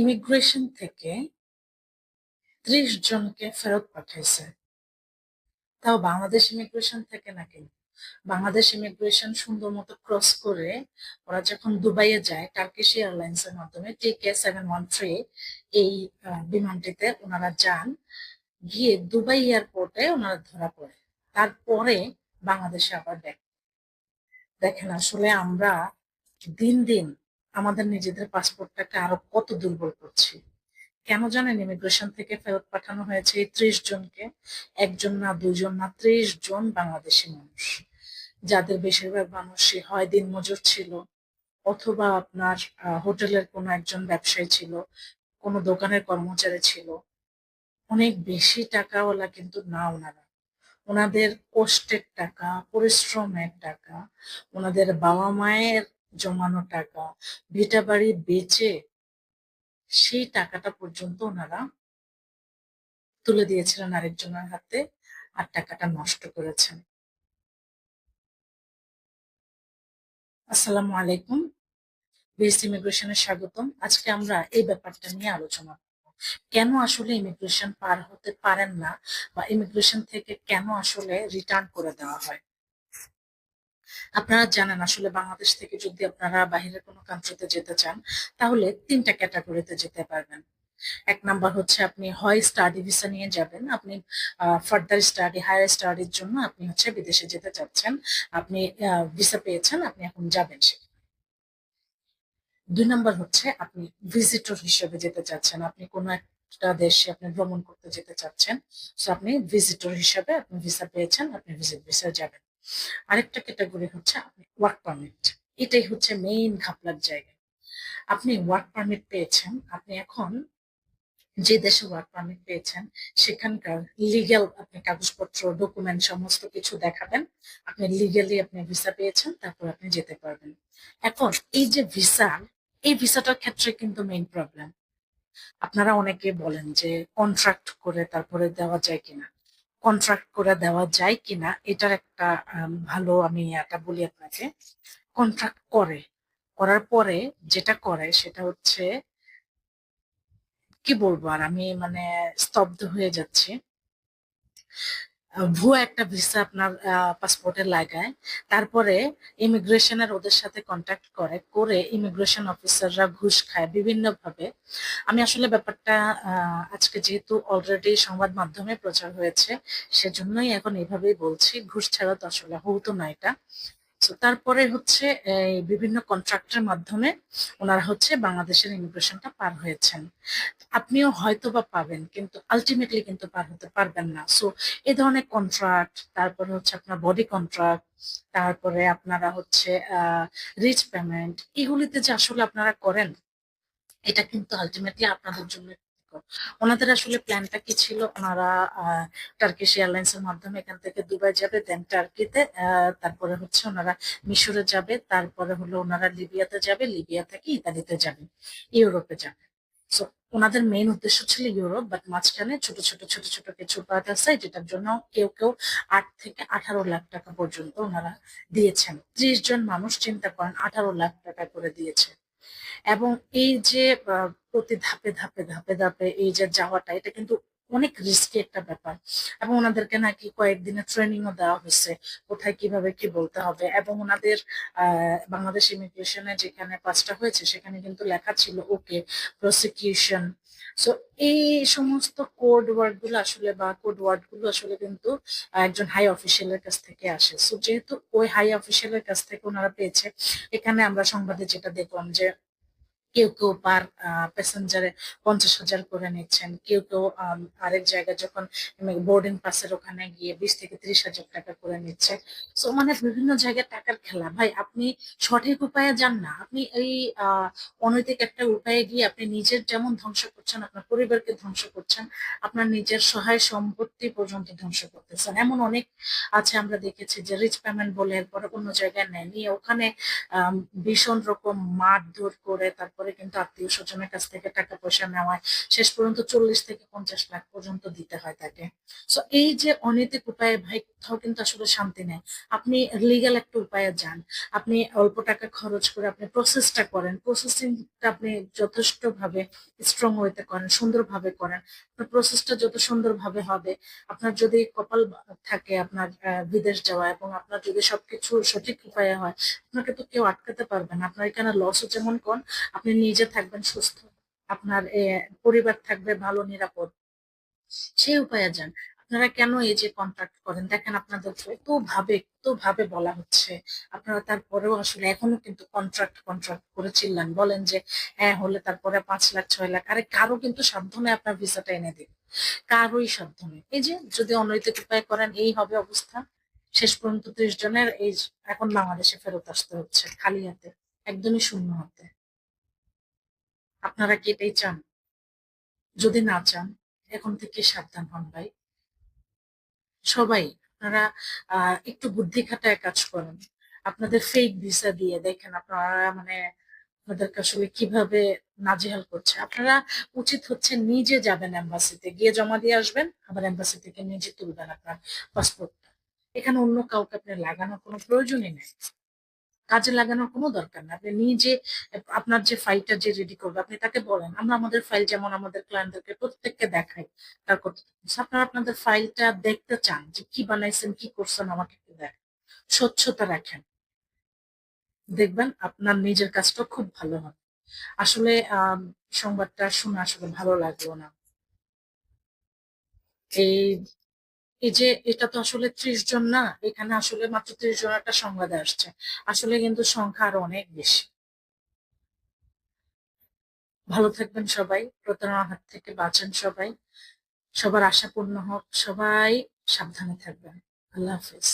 Immigration থেকে ত্রিশ জনকে ফেরত পাঠাইছে। তাও বাংলাদেশ ইমিগ্রেশন থেকে না কিন্তু বাংলাদেশ ইমিগ্রেশন সুন্দর মতো ক্রস করে ওরা যখন দুবাইয়ে যায় টার্কিশ এয়ারলাইন্স এর মাধ্যমে টিকে সেভেন ওয়ান থ্রি এই বিমানটিতে ওনারা যান, গিয়ে দুবাই এয়ারপোর্টে ওনারা ধরা পড়ে। তারপরে বাংলাদেশে আবার দেখেন আসলে আমরা দিন দিন আমাদের নিজেদের পাসপোর্টটাকে আরও কত দুর্বল করছি। কেন জানেন ইমিগ্রেশন থেকে ফেরত পাঠানো হয়েছে এই ত্রিশ জনকে? একজন না দুজন না ত্রিশ জন বাংলাদেশি মানুষ। যাদের বেশিরভাগ মানুষই হয় দিন মজুর ছিল, অথবা আপনার হোটেলের কোনো একজন ব্যবসায়ী ছিল, কোনো দোকানের কর্মচারী ছিল। অনেক বেশি টাকাওয়ালা কিন্তু না ওনারা। ওনাদের কষ্টের টাকা, পরিশ্রমের টাকা, ওনাদের বাবা মায়ের জমানো টাকা, ভিটা বাড়ি বেচে সেই টাকাটা পর্যন্ত ওনারা তুলে দিয়েছিলেন আরেকজনের হাতে আর টাকাটা নষ্ট করেছেন। আসসালামু আলাইকুম। বিএস ইমিগ্রেশনে স্বাগতম। আজকে আমরা এই ব্যাপারটা নিয়ে আলোচনা করব। কেন আসলে ইমিগ্রেশন পার হতে পারেন না বা ইমিগ্রেশন থেকে কেন আসলে রিটার্ন করে দেওয়া হয়? আপনারা জানেন আসলে বাংলাদেশ থেকে যদি আপনারা বাইরের কোনো কান্ট্রিতে যেতে চান, তাহলে তিনটা ক্যাটাগরিতে যেতে পারবেন। এক নাম্বার হচ্ছে আপনি হয় স্টাডি ভিসা নিয়ে যাবেন। আপনি ফার্দার স্টাডি হায়ার স্টাডির জন্য আপনি হচ্ছে বিদেশে যেতে চাচ্ছেন। আপনি ভিসা পেয়েছেন, আপনি এখন যাবেন সেখানে। দুই নাম্বার হচ্ছে আপনি ভিজিটর হিসেবে যেতে চাচ্ছেন। আপনি কোনো একটা দেশে আপনি ভ্রমণ করতে যেতে চাচ্ছেন তো আপনি ভিজিটর হিসেবে আপনি ভিসা পেয়েছেন, আপনি ভিজিট ভিসা যাবেন। আরেকটা ক্যাটাগরি হচ্ছে ওয়ার্ক পারমিট এটাই হচ্ছে মেইন ঘাপলার জায়গা। আপনি ওয়ার্ক পারমিট পেয়েছেন, আপনি এখন যে দেশে ওয়ার্ক পারমিট পেয়েছেন, সেখানকার লিগ্যাল আপনি কাগজপত্র ডকুমেন্ট সমস্ত কিছু দেখাবেন, আপনি লিগ্যালি আপনি ভিসা পেয়েছেন, তারপর আপনি যেতে পারবেন। এখন এই যে ভিসা এই ভিসাটার ক্ষেত্রে কিন্তু মেইন প্রবলেম আপনারা অনেকে বলেন যে কন্ট্রাক্ট করে তারপরে দেওয়া যায় কিনা। কন্ট্রাক্ট করে দেওয়া যায় কিনা, এটার একটা ভালো আমি এটা বলি আপনাকে। কন্ট্রাক্ট করে, করার পরে যেটা করে সেটা হচ্ছে, কি বলব আর আমি মানে স্তব্ধ হয়ে যাচ্ছি। ভুয়া একটা ভিসা আপনার পাসপোর্টে লাগায়। তারপরে ইমিগ্রেশনের ওদের সাথে কন্ট্যাক্ট করে করে ইমিগ্রেশন অফিসাররা ঘুষ খায় বিভিন্ন ভাবে আমি আসলে ব্যাপারটা আজকে যেহেতু অলরেডি সংবাদ মাধ্যমে প্রচার হয়েছে, সেজন্যই এখন এইভাবেই বলছি। ঘুষ ছাড়া তো আসলে হতো না এটা। তো তারপরে হচ্ছে, এই বিভিন্ন কন্ট্রাক্টের মাধ্যমে ওনারা হচ্ছে বাংলাদেশের ইমিগ্রেশনটা পার হয়েছেন আপনিও হয়তো বা পাবেন, কিন্তু আলটিমেটলি কিন্তু পার হতে পারবেন না সো এই ধরনের কন্ট্রাক্ট তারপরে হচ্ছে আপনার বডি কন্ট্রাক্ট তারপরে আপনারা হচ্ছে রিচ পেমেন্ট এগুলিতে যে আসলে আপনারা করেন, এটা কিন্তু আলটিমেটলি আপনাদের জন্য। ওনাদের আসলে প্ল্যানটা কি ছিল? ওনারা টার্কিশ এয়ারলাইন্স এর মাধ্যমে এখান থেকে দুবাই যাবে দেন টার্কিতে তারপরে হচ্ছে ওনারা মিশরে যাবে, তারপরে হলো ওনারা লিবিয়াতে যাবে, লিবিয়া থেকে ইতালিতে যাবে, ইউরোপে যাবে। সো ওনাদের মেইন উদ্দেশ্য ছিল ইউরোপ বাট মাঝখানে ছোট ছোট ছোট ছোট কিছু পার্ট আছে, যেটার জন্য কেউ কেউ আট থেকে আঠারো লাখ টাকা পর্যন্ত ওনারা দিয়েছেন। ত্রিশ জন মানুষ চিন্তা করেন আঠারো লাখ টাকা করে দিয়েছে। এবং এই যে প্রতি ধাপে ধাপে ধাপে ধাপে এই যে যাওয়াটা, এটা কিন্তু অনেক রিস্কি একটা ব্যাপার। এবং ওনাদেরকে নাকি কয়েকদিনের ট্রেনিংও দেওয়া হয়েছে, কোথায় কীভাবে কি বলতে হবে। এবং ওনাদের বাংলাদেশ ইমিগ্রেশনে যেখানে পাঁচটা হয়েছে, সেখানে কিন্তু লেখা ছিল ওকে প্রসিকিউশন সো এই সমস্ত কোড ওয়ার্ডগুলো আসলে বা কোড ওয়ার্ডগুলো আসলে কিন্তু একজন হাই অফিসিয়ালের কাছ থেকে আসে। সো যেহেতু ওই হাই অফিসিয়ালের কাছ থেকে ওনারা পেয়েছে, এখানে আমরা সংবাদে যেটা দেখলাম যে কেউ কেউ পার প্যাসেঞ্জারে পঞ্চাশ হাজার করে নিচ্ছেন। কেউ কেউ আরেক জায়গায় যখন বোর্ডিং পাসের ওখানে গিয়ে বিশ থেকে ত্রিশ হাজার টাকা করে নিচ্ছে। সো মানে বিভিন্ন জায়গায় টাকার খেলা। ভাই, আপনি সঠিক উপায়ে যান না। আপনি এই অনৈতিক একটা উপায়ে গিয়ে আপনি নিজের যেমন ধ্বংস করছেন, আপনার পরিবারকে ধ্বংস করছেন, আপনার নিজের সহায় সম্পত্তি পর্যন্ত ধ্বংস করতেছেন। এমন অনেক আছে আমরা দেখেছি যে রিচ পেমেন্ট বলে, এরপরে অন্য জায়গায় নেয় নিয়ে ওখানে ভীষণ রকম মারধর করে তারপর তারপরে কিন্তু আত্মীয় স্বজনের কাছ থেকে টাকা পয়সা নেওয়ায় শেষ পর্যন্ত চল্লিশ থেকে পঞ্চাশ লাখ পর্যন্ত দিতে হয় তাকে। সো এই যে অনৈতিক উপায়ে ভাই, কোথাও কিন্তু আসলে শান্তি নেই। আপনি লিগ্যাল একটা উপায়ে যান। আপনি অল্প টাকা খরচ করে আপনি প্রসেসটা করেন। প্রসেসিংটা আপনি যথেষ্ট ভাবে স্ট্রং হইতে করেন, সুন্দরভাবে করেন। আপনার প্রসেসটা যত সুন্দরভাবে হবে, আপনার যদি কপাল থাকে আপনার বিদেশ যাওয়া এবং আপনার যদি সবকিছু সঠিক উপায়ে হয়, আপনাকে তো কেউ আটকাতে পারবে না। আপনার এখানে লসও যেমন কম আপনি নিজে থাকবেন, সুস্থ। আপনার পরিবার থাকবে ভালো, নিরাপদ। সেই উপায়ে যান। আপনারা কেন এই যে কন্ট্রাক্ট করেন? দেখেন আপনাদের এত ভাবে এত ভাবে বলা হচ্ছে। আপনারা তারপরেও আসলে এখনও কিন্তু কন্ট্রাক্ট কন্ট্রাক্ট করে চিল্লান। বলেন যে হ্যাঁ হলে তারপরে পাঁচ লাখ, ছয় লাখ। আরে কারও কিন্তু সাধ্য নেই আপনার ভিসাটা এনে দিন। কারোই সাধ্য নেই এই যে যদি অনৈতিক উপায় করেন, এই হবে অবস্থা। শেষ পর্যন্ত ত্রিশ জনের, এই এখন বাংলাদেশে ফেরত আসতে হচ্ছে, খালি হাতে, একদমই শূন্য হাতে। আপনারা কি এটাই চান? যদি না চান, এখন থেকে সাবধান হন ভাই। সবাই, আপনারা একটু বুদ্ধি খাটায় কাজ করেন। আপনাদের ফেক ভিসা দিয়ে দেখেন আপনারা মানে আপনাদেরকে আসলে কীভাবে নাজেহাল করছে। আপনারা উচিত হচ্ছে নিজে যাবেন এম্বাসিতে গিয়ে জমা দিয়ে আসবেন, আবার এম্বাসি থেকে নিজে তুলবেন আপনার পাসপোর্টটা এখানে অন্য কাউকে আপনি লাগানোর কোনো প্রয়োজনই নেই। কাজে লাগানোর কোনো দরকার নেই আপনি নিজে, আপনার যে ফাইলটা যে রেডি করবে, আপনি তাকে বলেন, আমরা আমাদের ফাইল যেমন আমাদের ক্লায়েন্টদেরকে প্রত্যেককে দেখাই, তার করতে আপনারা আপনাদের ফাইলটা দেখতে চান যে কি বানাইছেন, কি করছেন, আমাকে একটু দেখেন। স্বচ্ছতা রাখেন। দেখবেন আপনার নিজের কাজটা খুব ভালো হবে। আসলে সংবাদটা শুনে আসলে ভালো লাগল না। এই এই যে এটা তো আসলে ত্রিশ জন না, এখানে আসলে মাত্র ত্রিশ জন একটা সংবাদে আসছে। আসলে কিন্তু সংখ্যা আরও অনেক বেশি। ভালো থাকবেন সবাই, প্রতারণার হাত থেকে বাঁচেন সবাই। সবার আশা পূর্ণ হোক, সবাই সাবধানে থাকবেন। আল্লাহ হাফিজ।